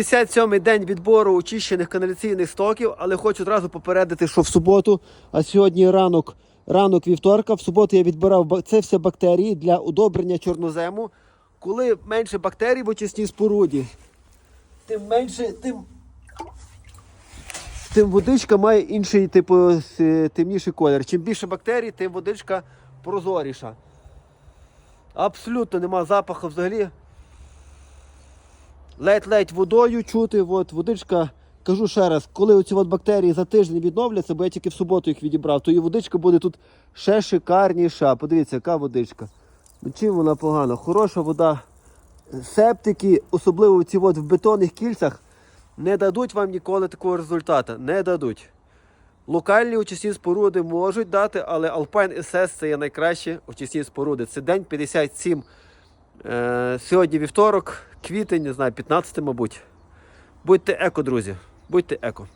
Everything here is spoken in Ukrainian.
57-й день відбору очищених каналізаційних стоків, але хочу одразу попередити, що в суботу, а сьогодні ранок, ранок вівторка, в суботу я відбирав це все бактерії для удобрення чорнозему. Коли менше бактерій в очисній споруді, тим менше, тим, тим водичка має інший, типу, темніший колір. Чим більше бактерій, тим водичка прозоріша. Абсолютно нема запаху взагалі. Ледь-ледь водою чути, от, водичка, кажу ще раз, коли оці от бактерії за тиждень відновляться, бо я тільки в суботу їх відібрав, то і водичка буде тут ще шикарніша. Подивіться, яка водичка. Ну чим вона погана? Хороша вода. Септики, особливо ці от в бетонних кільцях, не дадуть вам ніколи такого результату. Не дадуть. Локальні очисні споруди можуть дати, але Alpine SS це є найкращі очисні споруди. Це день 57. Е, сьогодні вівторок, квітень, не знаю, 15, мабуть. Будьте еко, друзі. Будьте еко.